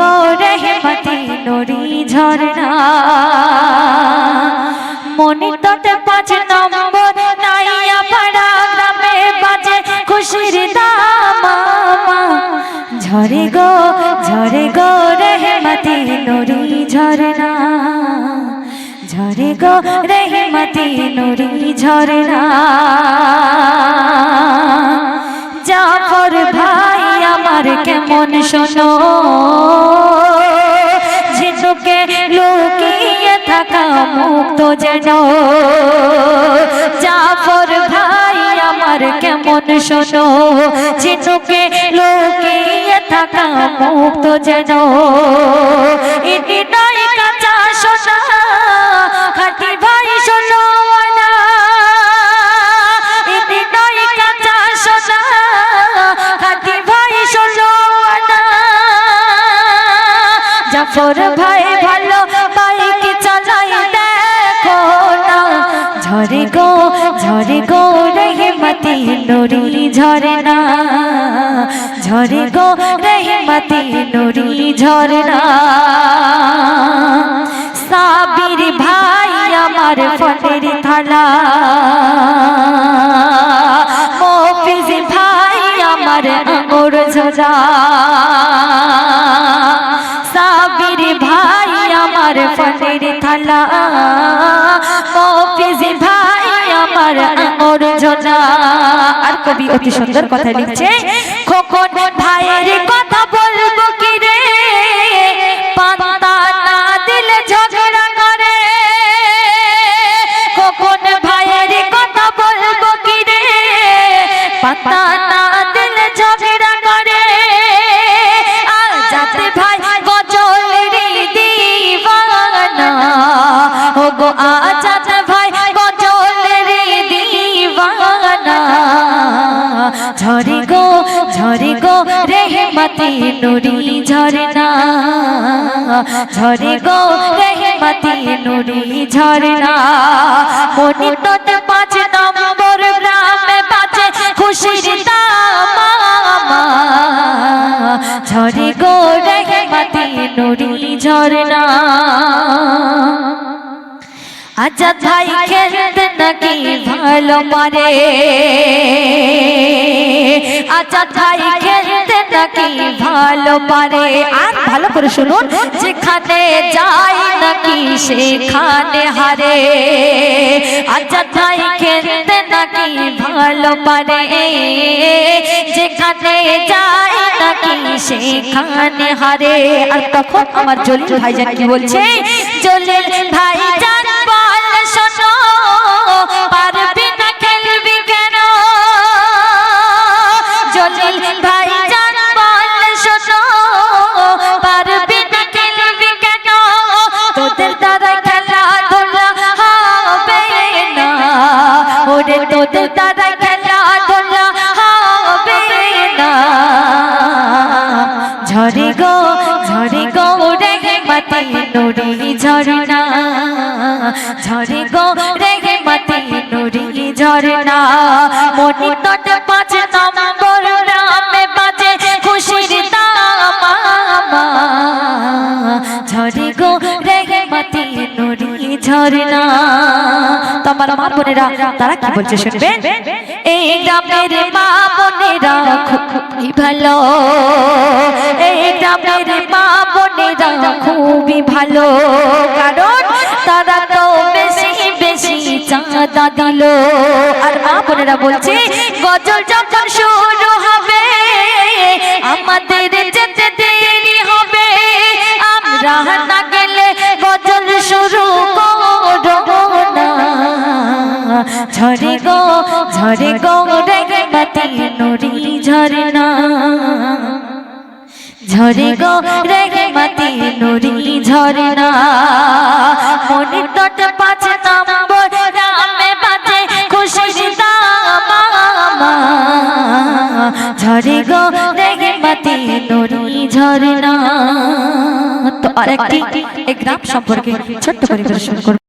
গো রেহমতি নুরি ঝরনা মনি তটে পাঁচ নম্বর নাইয়া পাড়া গ্রামে বাজে খুশির দামা। ঝরে গো ঝরে গো রেহমতি নুরি ঝরনা ঝরে গো রেহমতি নুরি ঝরনা আমার কেমন শোনো? ঝিনুকে লুকিয়ে থাকা মুক্ত যেন। জাফর ভাই, আমার কেমন শোনো? ঝিনুকে লুকিয়ে থাকা মুক্ত যেন। জাফর ভাই ভালো বাইক চালাই দেখো না? ঝরে গো ঝরে গো রেহমতি নুরি ঝরে না ঝরে গো রেহমতি নুরি ঝরে না সাবির ভাই আমার ফলের থালা। ভাই আমার ফটের থালা। মফিজ ভাই আমার ঝোলা আর কবি অতি সুন্দর কথা লিখছে, খোকন ভাইয়ের কথা বলব কি রে? গো আজাদ ভাই গজলের দিওয়ানা। ঝরে গো ঝরে গো, রেহমতি নুরি ঝরনা ঝরে গো, রেহমতি নুরি ঝরনা মনি তোট পাঁচ নম্বর গ্রামে বাজে খুশির দামা ঝরে গো, রেহমতি নুরি ঝরনা আজাদ ভাই খেলতে নাকি ভালো মারে? আজাদ ভাই খেলতে নাকি ভালো পারে আর ভালো করে শুনুন, যেখানে যাই নাকি সেখানে হারে। আজাদ ভাই খেলতে নাকি ভালো পারে যেখানে যাই সেখানে হারে। আর তখন আমার জলিল ভাইজান কি বলছে? জলিল ভাইজান ওরে তোদের দ্বারা খেলা ধুলা হবে না। ঝরে গো ঝরে গো রেগে মতি নুরি ঝরনা ঝরে গো রেগে মতি নুরি ঝরনা মনি তট পাঁচ নম্বর রামে বাজে খুশির দামা ঝরে গো রেগে মতি নুরি ঝরনা তোমার মা বোনেরা, তারা কি বলছে শুনবেন? এই গ্রামের মা বোনেরা, খুবই ভালো। এই গ্রামের মা বোনেরা, খুবই ভালো। কারণ তারা তো বেশি বেশি চাঁদা দিল। আর মা বোনেরা বলছে, গজল যখন শুরু হবে, আমাদের যেতে দেরি হবে। আমরা না ঝরে গো ঝরে গো, রেগে মতি নুরি ঝরনা। ঝরে গো, রেগে মতি নুরি ঝরনা। মনি তট পাঁচ নম্বর রামে বাজে খুশির দামা। ঝরে গো, রেগে মতি নুরি ঝরনা। তো আরেকটি, এই গ্রাম সম্পর্কে ছোট্ট করে করব।